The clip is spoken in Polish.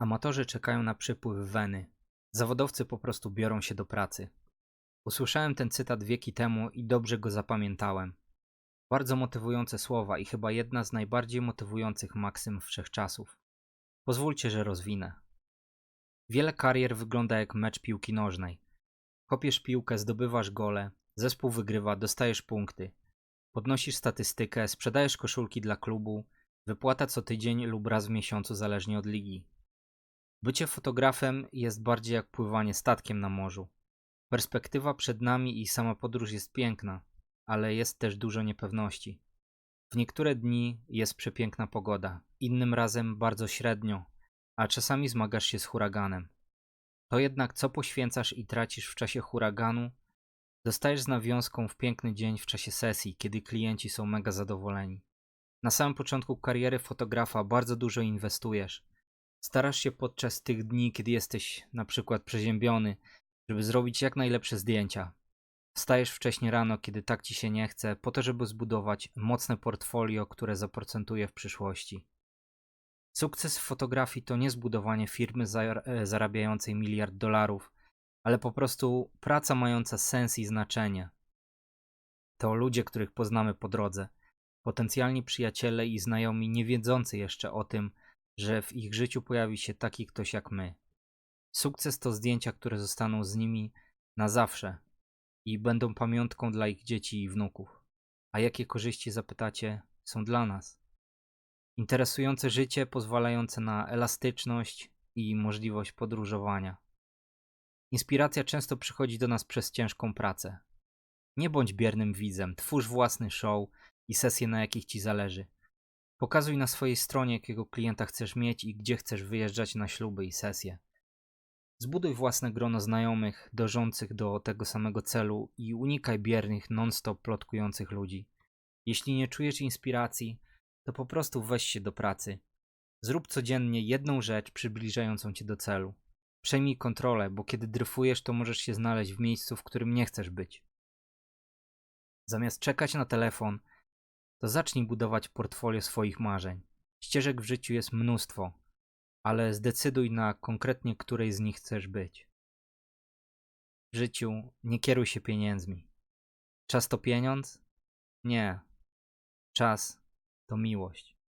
Amatorzy czekają na przypływ weny. Zawodowcy po prostu biorą się do pracy. Usłyszałem ten cytat wieki temu i dobrze go zapamiętałem. Bardzo motywujące słowa i chyba jedna z najbardziej motywujących maksym wszechczasów. Pozwólcie, że rozwinę. Wiele karier wygląda jak mecz piłki nożnej. Kopiesz piłkę, zdobywasz gole, zespół wygrywa, dostajesz punkty. Podnosisz statystykę, sprzedajesz koszulki dla klubu, wypłata co tydzień lub raz w miesiącu zależnie od ligi. Bycie fotografem jest bardziej jak pływanie statkiem na morzu. Perspektywa przed nami i sama podróż jest piękna, ale jest też dużo niepewności. W niektóre dni jest przepiękna pogoda, innym razem bardzo średnio, a czasami zmagasz się z huraganem. To jednak co poświęcasz i tracisz w czasie huraganu, dostajesz z nawiązką w piękny dzień w czasie sesji, kiedy klienci są mega zadowoleni. Na samym początku kariery fotografa bardzo dużo inwestujesz. Starasz się podczas tych dni, kiedy jesteś na przykład przeziębiony, żeby zrobić jak najlepsze zdjęcia. Wstajesz wcześnie rano, kiedy tak ci się nie chce, po to, żeby zbudować mocne portfolio, które zaprocentuje w przyszłości. Sukces w fotografii to nie zbudowanie firmy e, zarabiającej miliard dolarów, ale po prostu praca mająca sens i znaczenie. To ludzie, których poznamy po drodze, potencjalni przyjaciele i znajomi nie wiedzący jeszcze o tym, że w ich życiu pojawi się taki ktoś jak my. Sukces to zdjęcia, które zostaną z nimi na zawsze i będą pamiątką dla ich dzieci i wnuków. A jakie korzyści zapytacie są dla nas? Interesujące życie pozwalające na elastyczność i możliwość podróżowania. Inspiracja często przychodzi do nas przez ciężką pracę. Nie bądź biernym widzem, twórz własny show i sesje, na jakich ci zależy. Pokazuj na swojej stronie, jakiego klienta chcesz mieć i gdzie chcesz wyjeżdżać na śluby i sesje. Zbuduj własne grono znajomych, dążących do tego samego celu i unikaj biernych, non-stop plotkujących ludzi. Jeśli nie czujesz inspiracji, to po prostu weź się do pracy. Zrób codziennie jedną rzecz przybliżającą cię do celu. Przejmij kontrolę, bo kiedy dryfujesz, to możesz się znaleźć w miejscu, w którym nie chcesz być. Zamiast czekać na telefon, to zacznij budować portfolio swoich marzeń. Ścieżek w życiu jest mnóstwo, ale zdecyduj na konkretnie której z nich chcesz być. W życiu nie kieruj się pieniędzmi. Czas to pieniądz? Nie. Czas to miłość.